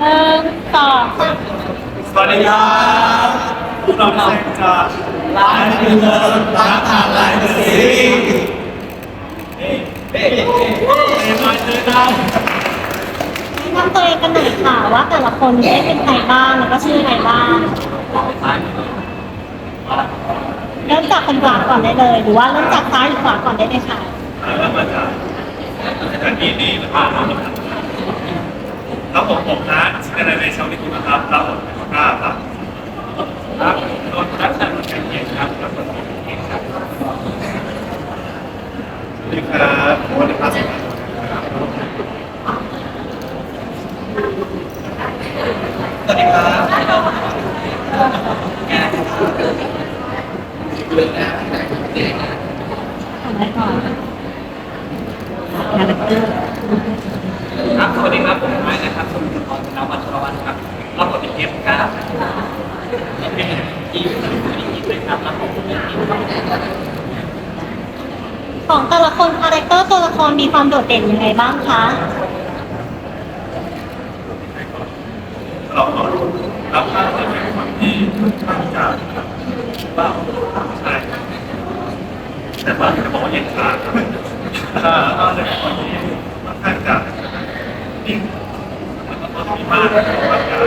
หนึ่งสองสามสวัสดีครับพวกเรานักแสดงจากร้านคือเลิฟรักผ่านไลน์ซีรีส์เฮ้เฮ้เฮ้มาเจอกันแนะนำตัวเองกันหน่อยค่ะว่าแต่ละคนได้เป็นใครบ้างแล้วก็ชื่ออะไรบ้างเริ่มจากคนกลางก่อนได้เลย หรือว่าเริ่มจากซ้ายหรือขวาก่อนได้เลยค่ะเริ่มมาจากจากดีดีแล้วก็ แล้วผมผมนะชื่ออะไรในช่องนี้คุณนะครับแล้วผมเป็นข้าครับครับโดนรักษาโดนแข่งเกียรติครับแล้วก็เก่งครับสวัสดีครับผมวันนี้พาสสวัสดีครับทำไมก่อนคาแรคเตอร์ครับส วัสดีครับผมไม้นะครับสมุทรพรนวัชรวัฒน์ครับรับบทเป็นเทพครับเป็นทีมสมุทรอีกเลยครับรับบทเป็นทีมครับของแต่ละคนคาแรคเตอร์ตัวละครมีความโดดเด่นยังไงบ้างคะเราก็รับภาพในความที่ค่อนข้างจะบ้าใช่แต่บางจะบอกว่าเย็นชาถ้าก็ในคนที่ค่อนข้างจะนิ่ง มากมากการ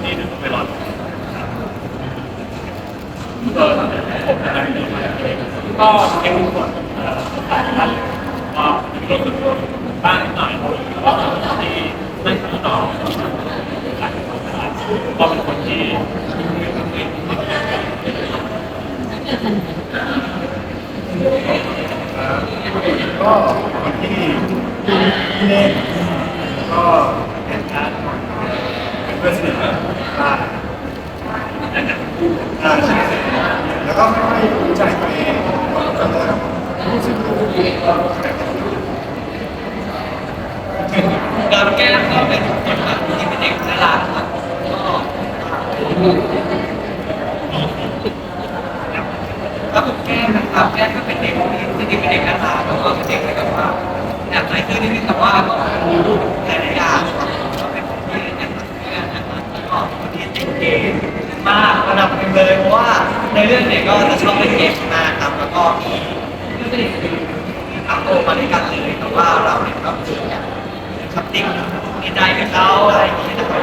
ที่หนึ่งไปรอดเออผมอะไรดีก็เอ็มคนสายพันธุ์ก็รู้สึกบ้างนิดหน่อยก็ที่ไม่ถึงต่อ ก็เป็นคนที่ก็คนที่ที่เล่นก็เป็นการเป็นเพื่อนสนิทอ่าอ่าแล้วก็ไม่ค่อยรู้ใจตัวเองก็เลยรู้สึกการแก้มก็เป็นคนแบบที่เป็นเด็กน่ารักครับก็แล้วผมแก้มนะครับแก้มก็เป็นเด็กที่จริงเป็นเด็กน่ารักแล้วก็เป็นเด็กที่แบบว่าอยากได้คือนิดนึงแต่ว่าก็รู้หลา เลยเพราะว่าในเรื่องเนี่ยก็จะชอบเล่นเกมมากครับแล้วก็มีเพื่อนสนิทคืออัพโตมาด้วยกันเลยแต่ว่าเราเนี่ยก็คืออยากขับติ๊กดีใจกับเขาอะไรอย่างนี้นะครับ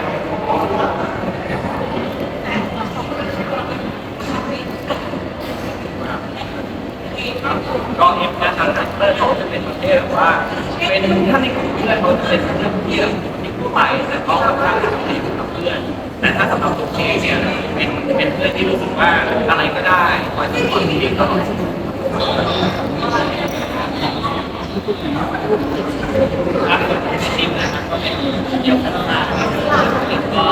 ก็เอฟนะครับเพื่อนเขาจะเป็นประเภทแบบว่า เป็นถ้านในกลุ่มเพื่อนเขาจะเป็นเรื่องที่แบบที่ทั่วไปแต่ก็ค่อนข้างจะสนิทกับ ถ้าสำหรับตัวเคเนี่ยเป็นเป็นเพื่อนที่รู้สึกว่าอะไรก็ได้คอยสอนที่ตลอดครับทีมนะครับก็เป็นเดียวพัฒนาก็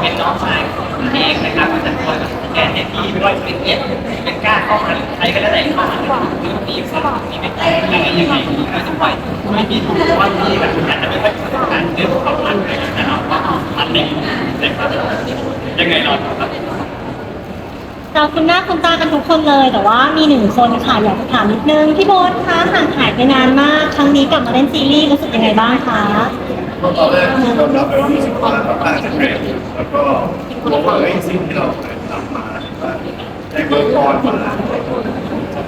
เป็นน้องชายของเองนะครับก็จะคอยแกนเนี่ยที่ไม่ว่าจะเป็นเอ็ดเป็นกล้าเข้ามาใครก็ได้เข้ามาหรือทีสลับทีมเป็นอะไรยังไงก็จะปล่อยไม่มีทุกวันที่แบบอาจจะไม่ค่อยสำคัญเรื่องความรักอะไรแต่เรา ก็มันเด็กนะครับยังไงเราครับเราคุณหน้าคุณตากันทุกคนเลย แต่ว่ามีหนึ่งคนค่ะอยากจะถามนิดนึงพี่โบ๊ทคะห่างหายไปนานมากครั้งนี้กลับมาเล่นซีรีส์รู้สึกยังไงบ้างคะตอนแรกที่เรารับเรารู้สึกว่าเราตั้งใจเรียแล้วก็รู้ว่าเฮ้สิ่งที่เราเคยทำมาได้เวิร์กออนมาจะ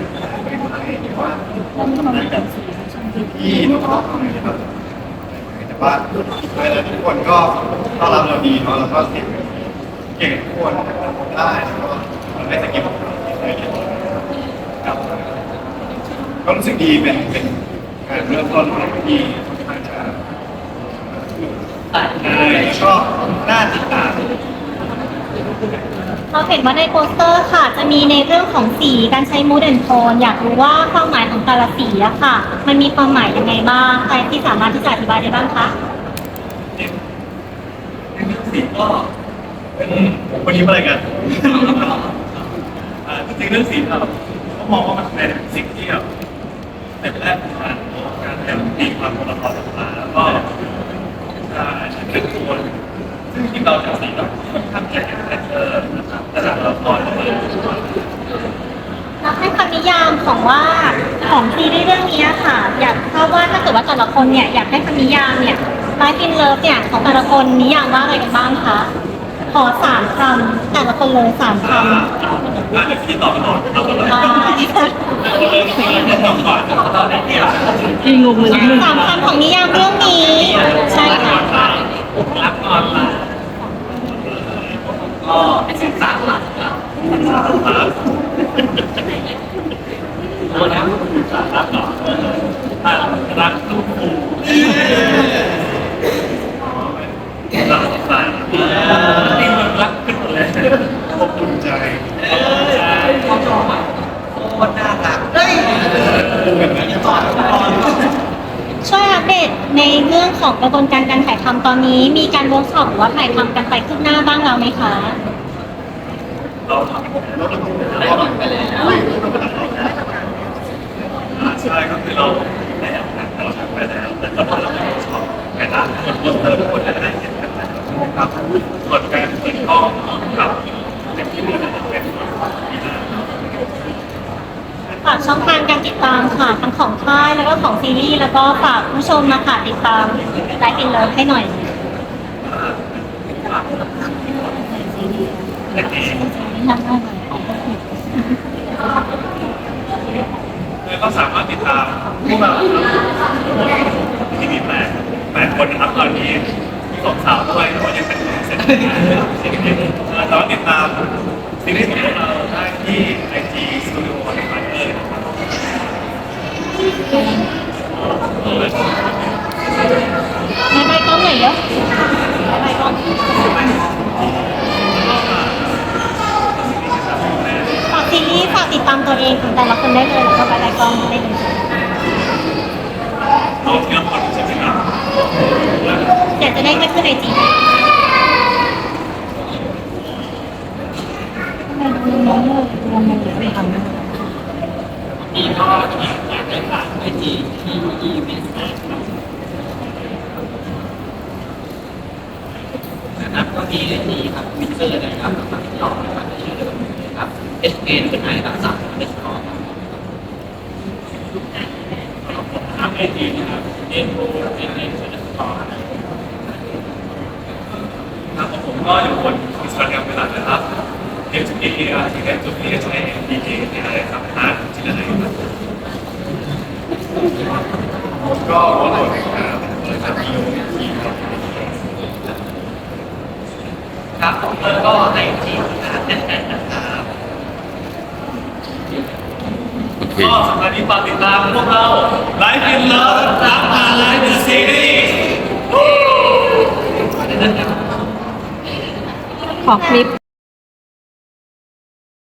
เป็นอะไรที่ว่าที่น้องทำนะครั บแต่ว่าหลายๆทุกคนก็ต้อนรับเราดีเนาะแล้วก็เก่งเก่งทุกคนได้แล้วก็มันได้สกิลครับก็รู้สึกดีเป็นเป็นการเริ่มต้นที่ค่อนข้างจะใช่แล้วก็น่าติดตาม เราเห็นว่าในโปสเตอร์ค่ะ จะมีในเรื่องของสีการใช้มูดแอนโทนอยากรู้ว่าความหมายของแต่ละสีอะค่ะ มันมีความหมายยังไงบ้างใครที่สามารถที่จะอธิบายได้บ้างคะสีก็เป็นวันนี้อะไรกันจริงเรื่องสีเราก็มองว่ามันเป็นสิ่งที่แบบเป็นแรกของการการแต่งตีความตัวละครออกมาแล้วก็ใช่เป็นตัวซึ่งจริงๆเราจากสีเราค่อนข้างแข็งแรงเออนะครับแต่จากตัวละครเราเลย เราให้คำนิ ยามของว่าของซีรีส์เรื่องนี้ค่ะ อยากทราบว่าถ้าเกิดว่าแต่ละคนเนี่ยอยากให้คำนิยามเนี่ยไลฟ์อินเลิฟเนี่ยของแต่ละคนนิยามว่าอะไรกันบ้างคะขอสามคำแต่ละคนเลยสามคอ่าอ่าเดี๋ยวพี่ตอบก่อนเราก็เลยำอ่าเราเลยสิ่งที่จะตอบก่อนตอนนี้อะพี่งงเลยหนึ่งสามคำของนิยามเรื่องนี้ ใช่ค่ะรักออนไลน์ก็เป็นสิบสามหลักครั บรักโอ้แล้วรักก่อนรักลูกคู่รักสายนี่มันรักขึ้นหมดเลยขอบอุ่นใจเขาชอบอะโคตรน่ารักเฮ้ยตอนตอนช่วยอัปเดตในเรื่องของกระบวนการการถ่ายทำตอนนี้ มีการเวิร์กช็อปหรือว่าถ่ายทำกันไปขึ้นหน้าบ้างแล้วไหมคะเราทำเราทำไปแล้ว คือเราแล้วเราทำไปแล้วแต่เราชอบแต่ละคนคนเติมคนจะได้เห็นกันนะครับส่วนการเปิดกล้องกับเต็มที่เลยเป็นฝากช่องทางการติดตามค่ะทั้งของค่ายแล้วก็ของซีรีส์แล้วก็ฝากผู้ชมนะคะติดตามไลฟ์อินเลิฟให้หน่อยเด็กเองทำได้ไหม แล้วก็สามารถติดตามพวกเราที่มีแปดแปดคนนะครับตอนนี้มีสองสาวด้วยแล้วก็ยังเป็นเซ็นเตอร์เซ็นเตอร์สามารถติดตามซีรีส์ของพวกเราได้ที่ไอจีสตูดิโอนะครับเลยนะครับ ไม่ไปกล้องหน่อยเยอะไม่ไปกล้องฝากซีรีส์ฝาก ติดตามตัวเองของแต่ละคนได้เลยแล้วก็ไปไปกล้องได้เลยเอาทีละคนใช่ไหมครับเดี๋ยวจะได้ไม่ขึ้นไอจีมีก็อยากได้ฝากไอจีที่อีเมสนะครับก็มีไอจีครับวิเซอร์นะครับ เดิมนะครับเอสเอ็นเป็นไอรักษาเป็นคอครับทางไอจีนะครับเอ็นโอเอ็นเอ็นเซ็นเตอร์ครับผมก็อยู่บนอินสตาแกรมเป็นหลักนะครับเอฟเออาร์ทีเอจุดนี้ใช้เอ็นดีเอนี่อะไรครับหาที่ไหนครับก็วันโหลดนะครับเลยครับมีมีครับครับผมแล้วก็ไอจีนะครับ แอนแอนนะครับโอเคก็สำหรับนี้ฝากติดตามพวกเราไลฟ์กินเลิฟรับมาไลฟ์เดอะซีรีส์ขอคลิป